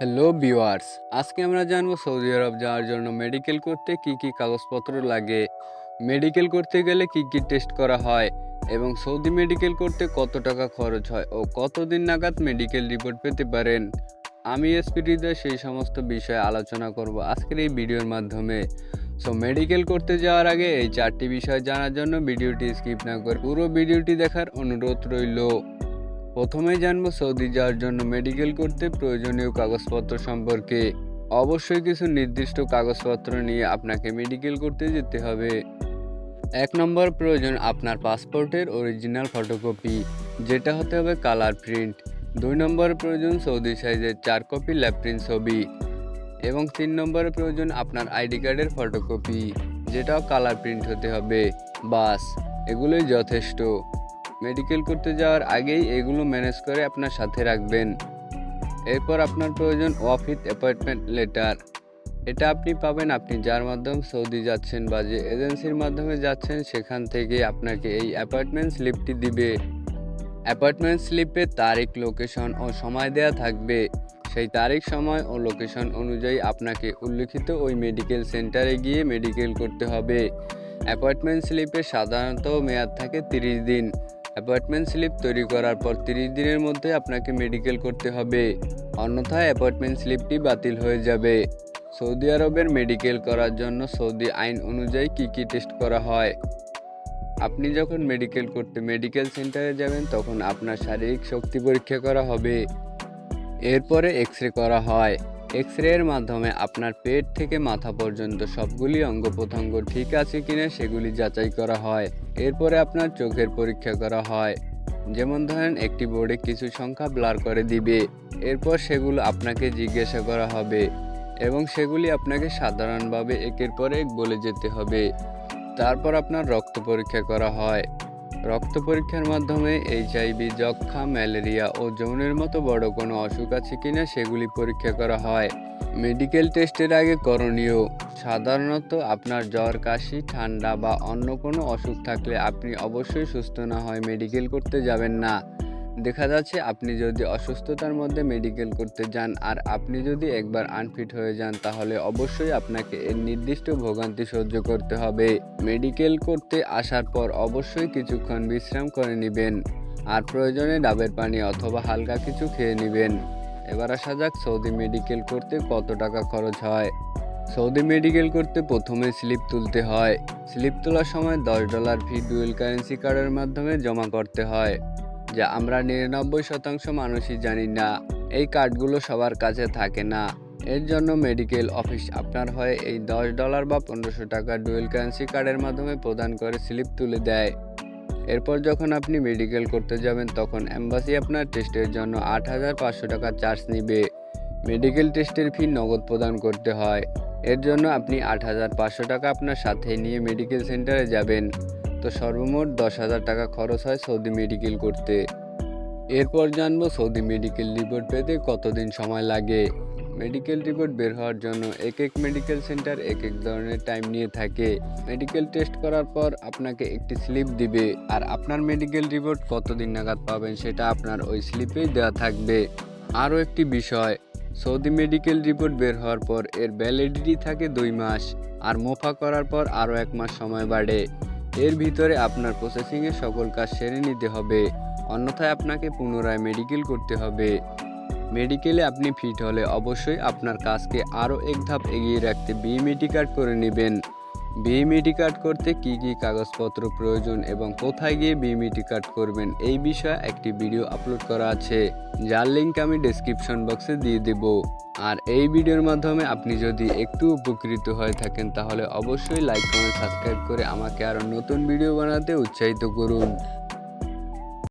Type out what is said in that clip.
Hello viewers আজকে আমরা জানব সৌদি আরব যাওয়ার জন্য মেডিকেল করতে কি কি কাগজপত্র লাগে মেডিকেল করতে গেলে কি কি টেস্ট করা হয় এবং সৌদি মেডিকেল করতে কত টাকা খরচ হয় ও কতদিন নাগাদ মেডিকেল রিপোর্ট পেতে পারেন। আমি এসপিটিতে সেই সমস্ত বিষয়ে আলোচনা করব আজকের এই ভিডিওর মাধ্যমে। সো মেডিকেল করতে যাওয়ার আগে এই চারটি বিষয় জানার জন্য ভিডিওটি স্কিপ না করে পুরো ভিডিওটি দেখার অনুরোধ রইল। প্রথমে জানব সৌদি যাওয়ার জন্য মেডিকেল করতে প্রয়োজনীয় কাগজপত্র সম্পর্কে। অবশ্যই কিছু নির্দিষ্ট কাগজপত্র নিয়ে আপনাকে মেডিকেল করতে যেতে হবে। এক নম্বর, প্রয়োজন আপনার পাসপোর্টের অরিজিনাল ফটোকপি যেটা হতে হবে কালার প্রিন্ট দুই নম্বর, প্রয়োজন সৌদি সাইজের চার কপি ল্যাপ্রিন্ট ছবি। এবং তিন নম্বরের প্রয়োজন আপনার আইডি কার্ডের ফটোকপি যেটাও কালার প্রিন্ট হতে হবে। বাস, এগুলোই যথেষ্ট। মেডিকেল করতে যাওয়ার আগেই এগুলো ম্যানেজ করে আপনার সাথে রাখবেন। এরপর আপনার প্রয়োজন অফিস অ্যাপয়েন্টমেন্ট লেটার এটা আপনি পাবেন, আপনি যার মাধ্যমে সৌদি যাচ্ছেন বা যে এজেন্সির মাধ্যমে যাচ্ছেন, সেখান থেকে আপনাকে এই অ্যাপয়েন্টমেন্ট স্লিপটি দিবে। অ্যাপয়েন্টমেন্ট স্লিপে তারিখ লোকেশন ও সময় দেয়া থাকবে। সেই তারিখ, সময় ও লোকেশন অনুযায়ী আপনাকে উল্লিখিত ওই মেডিকেল সেন্টারে গিয়ে মেডিকেল করতে হবে। অ্যাপয়েন্টমেন্ট স্লিপে সাধারণত মেয়াদ থাকে তিরিশ দিন। অ্যাপয়েন্টমেন্ট স্লিপ তৈরি করার পর তিরিশ দিনের মধ্যে আপনাকে মেডিকেল করতে হবে। অন্যথায় অ্যাপয়েন্টমেন্ট স্লিপটি বাতিল হয়ে যাবে। সৌদি আরবের মেডিকেল করার জন্য সৌদি আইন অনুযায়ী কি কি টেস্ট করা হয়? আপনি যখন মেডিকেল করতে মেডিকেল সেন্টারে যাবেন, তখন আপনার শারীরিক শক্তি পরীক্ষা করা হবে। এরপরে এক্স রে করা হয়। এক্স রে এর মাধ্যমে আপনার পেট থেকে মাথা পর্যন্ত সবগুলি অঙ্গ প্রত্যঙ্গ ঠিক আছে কিনা সেগুলি যাচাই করা হয়। এরপরে আপনার চোখের পরীক্ষা করা হয়। যেমন ধরেন, একটি বোর্ডে কিছু সংখ্যা ব্লার করে দিবে। এরপর সেগুলো আপনাকে জিজ্ঞাসা করা হবে এবং সেগুলি আপনাকে সাধারণভাবে একের পর এক বলে যেতে হবে। তারপর আপনার রক্ত পরীক্ষা করা হয়। রক্ত পরীক্ষার মাধ্যমে এইচআইভি যক্ষা ম্যালেরিয়া ও যৌনের মতো বড় কোনো অসুখ আছে কিনা সেগুলি পরীক্ষা করা হয়। মেডিকেল টেস্টের আগে করণীয়, সাধারণত আপনার জ্বর, কাশি, ঠান্ডা বা অন্য কোনো অসুখ থাকলে আপনি অবশ্যই সুস্থ না হয় মেডিকেল করতে যাবেন না। দেখা যাচ্ছে আপনি যদি অসুস্থতার মধ্যে মেডিকেল করতে যান আর আপনি যদি একবার আনফিট হয়ে যান, তাহলে অবশ্যই আপনাকে এর নির্দিষ্ট ভোগান্তি সহ্য করতে হবে। মেডিকেল করতে আসার পর অবশ্যই কিছুক্ষণ বিশ্রাম করে নেবেন আর প্রয়োজনে ডাবের পানি অথবা হালকা কিছু খেয়ে নেবেন। এবার আসা যাক সৌদি মেডিকেল করতে কত টাকা খরচ হয়। সৌদি মেডিকেল করতে প্রথমে স্লিপ তুলতে হয়। স্লিপ তোলার সময় দশ ডলার ফি ডুয়েল কারেন্সি কার্ডের মাধ্যমে জমা করতে হয়। যা আমরা নিরানব্বই শতাংশ মানুষই জানি না, এই কার্ডগুলো সবার কাছে থাকে না। এর জন্য মেডিকেল অফিস আপনার হয়ে এই দশ ডলার বা পনেরোশো টাকা ডুয়েল কারেন্সি কার্ডের মাধ্যমে প্রদান করে স্লিপ তুলে দেয়। এরপর যখন আপনি মেডিকেল করতে যাবেন, তখন অ্যাম্বাসি আপনার টেস্টের জন্য আট হাজার পাঁচশো টাকা চার্জ নিবে। মেডিকেল টেস্টের ফি নগদ প্রদান করতে হয়। এর জন্য আপনি আট হাজার পাঁচশো টাকা আপনার সাথে নিয়ে মেডিকেল সেন্টারে যাবেন। তো সর্বমোট দশ হাজার টাকা খরচ হয় সৌদি মেডিকেল করতে। এরপর জানব সৌদি মেডিকেল রিপোর্ট পেতে কতদিন সময় লাগে। মেডিকেল রিপোর্ট বের হওয়ার জন্য এক এক মেডিকেল সেন্টার এক এক ধরনের টাইম নিয়ে থাকে। মেডিকেল টেস্ট করার পর আপনাকে একটি স্লিপ দিবে আর আপনার মেডিকেল রিপোর্ট কতদিন নাগাদ পাবেন সেটা আপনার ওই স্লিপেই দেওয়া থাকবে। আরও একটি বিষয়, সৌদি মেডিকেল রিপোর্ট বের হওয়ার পর এর ভ্যালিডিটি থাকে দুই মাস আর মোফা করার পর আরও এক মাস সময় বাড়ে। এর ভিতরে আপনার প্রসেসিংয়ের সকল কাজ সেরে নিতে হবে। অন্যথায় আপনাকে পুনরায় মেডিকেল করতে হবে। মেডিকেলে আপনি ফিট হলে অবশ্যই আপনার কাজকে আরও এক ধাপ এগিয়ে রাখতে বিএমএটি কার্ড করে নেবেন। বিএমইটি কার্ড করতে কি কি কাগজপত্র প্রয়োজন এবং কোথায় গিয়ে বিএমইটি কার্ড করবেন এই বিষয়ে একটি ভিডিও আপলোড করা আছে। যার লিঙ্ক আমি ডেসক্রিপশন বক্সে দিয়ে দেব। আর এই ভিডিওর মাধ্যমে আপনি যদি একটু উপকৃত হয়ে থাকেন তাহলে অবশ্যই লাইক কমেন্ট সাবস্ক্রাইব করে আমাকে আরও নতুন ভিডিও বানাতে উৎসাহিত করুন।